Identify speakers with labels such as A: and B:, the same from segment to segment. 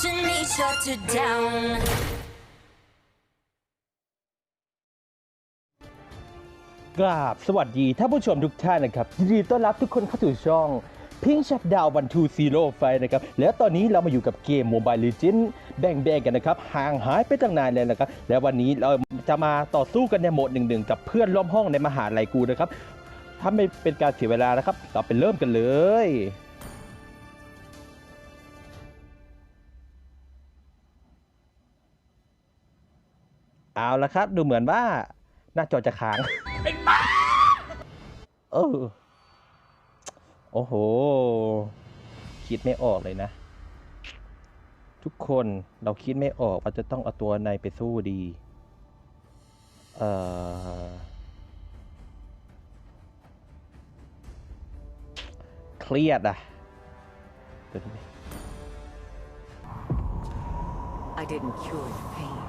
A: watching me shut it down.
B: กราบสวัสดีท่านผู้ชมทุกท่านนะครับยินดีต้อนรับทุกคนเข้าสู่ช่องพิงชัดดาววันทูซีโร่ไฟนะครับ แล้วตอนนี้เรามาอยู่กับเกม Mobile Legends แบ่งแบ่งกันนะครับ ห่างหายไปตั้งนานเลยนะครับ แล้ววันนี้เราจะมาต่อสู้กันในโหมดหนึ่งๆ กับเพื่อนร่วมห้องในมหาลัยกูนะครับ ถ้าไม่เป็นการเสียเวลานะครับ เราไปเริ่มกันเลย เอาละครับ ดูเหมือนว่า หน้าจอจะค้างเออโอ้โห คิดไม่ออกเลยนะ ทุกคนเราคิดไม่ออกว่าจะต้องเอาตัวในไปสู้ดี เอ่อ เครียดอะเดี๋ยวนี้
C: I didn't cure the pain.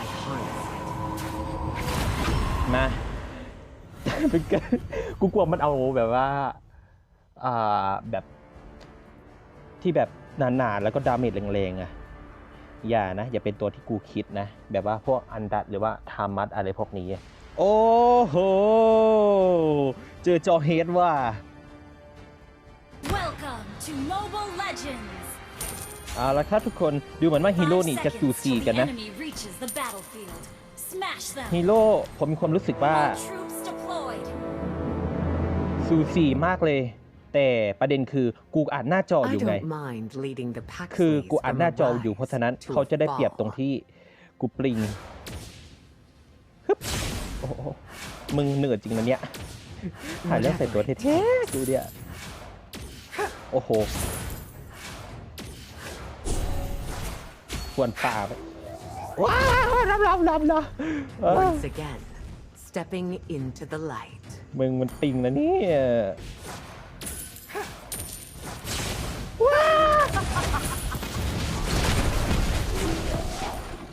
C: I harnessed it.
B: มาเป็นการกูกลัวมันเอาแบบว่า อ่า แบบที่แบบหนาๆแล้วก็ดาเมจแรงๆอะอย่านะ อย่าเป็นตัวที่กูคิดนะ แบบว่าพวกอันดัตหรือว่าทามัดอะไรพวกนี้ โอ้โห เจอจอเฮดว่า
A: Welcome to Mobile Legends.
B: เอาละครับทุกคนดูเหมือนว่าฮีโร่
A: Five
B: นี่จะ
A: seconds
B: สูสี
A: till
B: กัน
A: the
B: นะ
A: enemy reaches the battlefield. Smash them.
B: ฮีโร่ผมมีความรู้สึกว่า
A: All troops deployed.
B: สูสีมากเลย แต่ประเด็นคือกูอ่านหน้าจอ
C: I
B: อยู่ไง
C: don't mind leading the pack
B: คือ
C: slaves
B: กูอ่าน
C: from
B: หน้า
C: a
B: จออยู่เพราะฉะนั้น
C: rise to
B: เขาจะได้
C: a
B: เปรียบตรง
C: fall.
B: ที่กูปริงฮึบโอ้โหมึงเหนื่อยจริงนะเนี่ยหายแล้วใส่ตัวเท่ๆดูเดียโอ้โห ควรป่าไปว้าวรับรับรับรับเออ
C: Once again, stepping into the light.
B: มึงมันปิงนะเนี่ย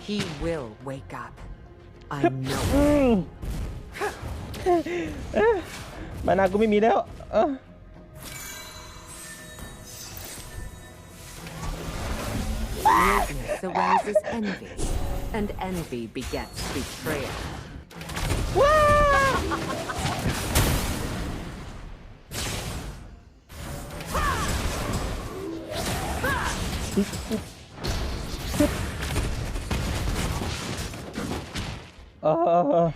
C: He will wake up. I know.
B: อืมเอ๊ะมานากูไม่มีแล้วเออ
C: Weakness arouses envy, and envy begets betrayal.
B: เออเออ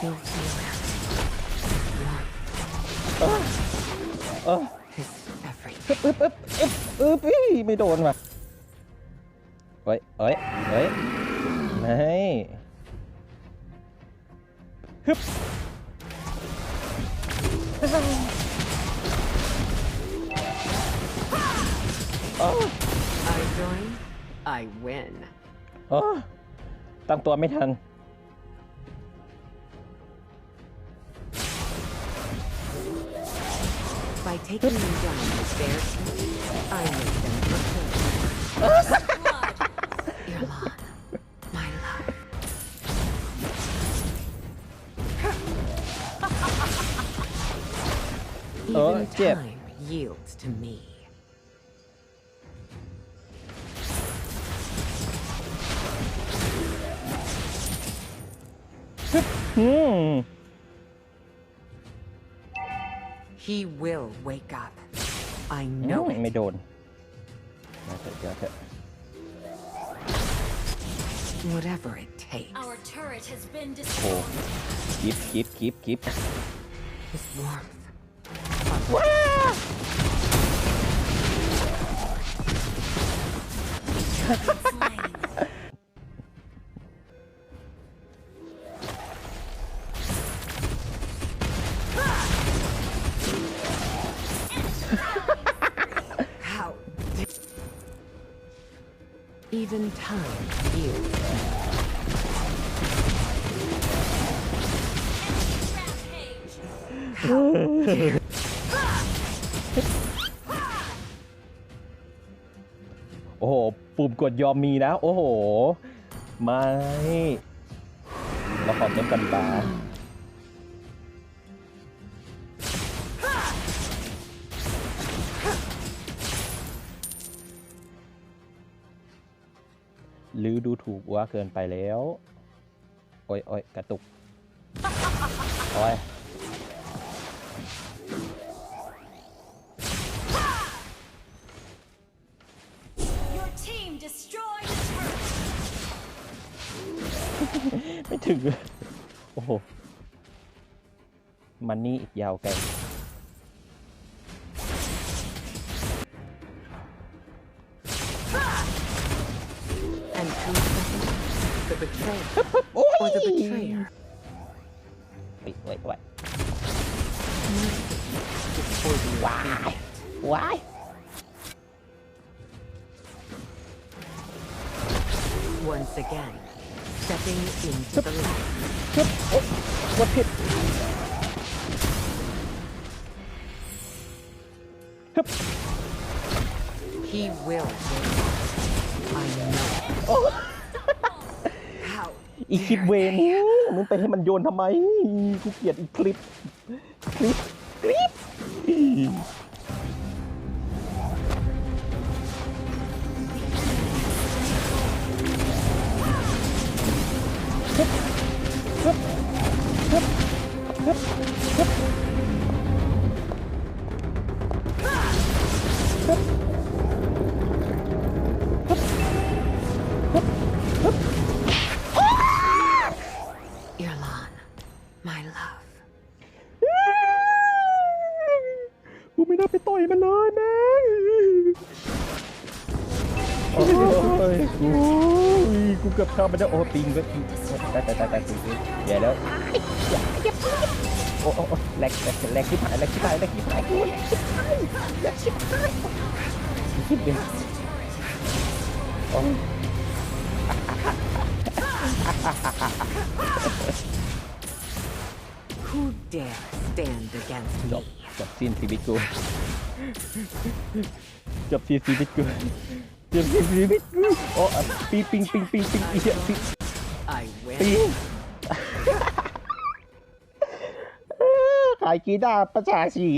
B: เออเออเออ
C: His every
B: อึ๊บอึ๊บอึ๊บอึ๊บอึ๊บอี้ไม่โดนว่ะเฮ้ยเฮ้ยเฮ้ยไม่ฮึบ
C: I join, I win.
B: อ๋อตั้งตัวไม่ทัน
C: By taking them down with their I make them prefer.
A: Blood.
C: Irlan, my love.
B: Oh,
C: Even
B: Jip.
C: time yields to me.
B: อื
C: He will wake up. I
B: อื
C: know
B: ม
C: it.
B: ไม่โดนมาเถอะเดี๋ยวเถอะ
C: Whatever it takes.
A: Our turret has been
B: โอ้
A: destroyed.
B: กิฟกิฟกิฟกิฟ
C: His warmth. 'How Even time yields.
B: โอ้โห ปุ่มกดยอมมีนะ โอ้โห ไม่ เราขอเต็มกันดีกว่า หรือดูถูกว่าเกินไปแล้ว โอ้ยโอ้ยกระตุก โอ้ย
A: Your team destroyed a turret.
B: ไม่ถึงเลยโอ้โห มันนี่อีกยาวไกล
C: betrayer
B: โอ้ย
C: or the betrayer.
B: เฮ้ยเฮ้ยเฮ้ย
C: It's for the
B: ว้ายว้าย
C: once again. Stepping into the light.
B: ฮึบโอ๊ยกดผิดฮึบ
C: He will win. I know.
B: โอีคลิปเวนมึงไปให้มันโยนทำไมกูเกลียดอีคลิปคลิปคลิป น่าไปต่อยมันเลยแม่โอ้ยกูกูเกือบเข้ามาได้โอ้ปิงก็ปิงแต่แต่แต่แต่ปิงเดี๋ยวแล้วโอ้โอ้แหลกแหลกแหลกที่ผ่านแหลกที่ผ่านแหลกที่ผ่านกูแหลกที่ผ่านแหลกที่ผ่านคิดเป็นโอ้ย
C: Who dare stand against me?
B: บจบสิ้นชีวิตกูจบสิ้นชีวิตกูจบสิ้นชีวิตกูโอ้อะปิงปิงปิงปิงปิงอีเหี้ยปิง
C: I win.
B: ปิงขายกีตาร์ประชาชี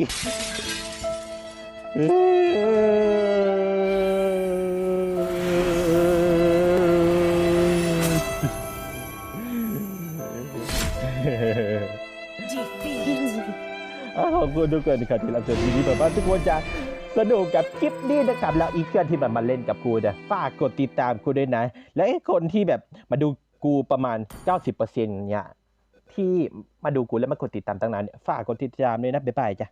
B: คุณทุกคนนะครับที่รับชมทีนี้แบบว่าทุกคนจะสนุกกับคลิปนี้นะครับแล้วอีกเพื่อนที่แบบมาเล่นกับกูนะฝากกดติดตามกูด้วยนะ และคนที่แบบมาดูกูประมาณ 90%เนี่ยที่มาดูกูแล้วมากดติดตามตั้งนานเนี่ยฝากกดติดตามด้วยนะบ๊ายบายจ้ะ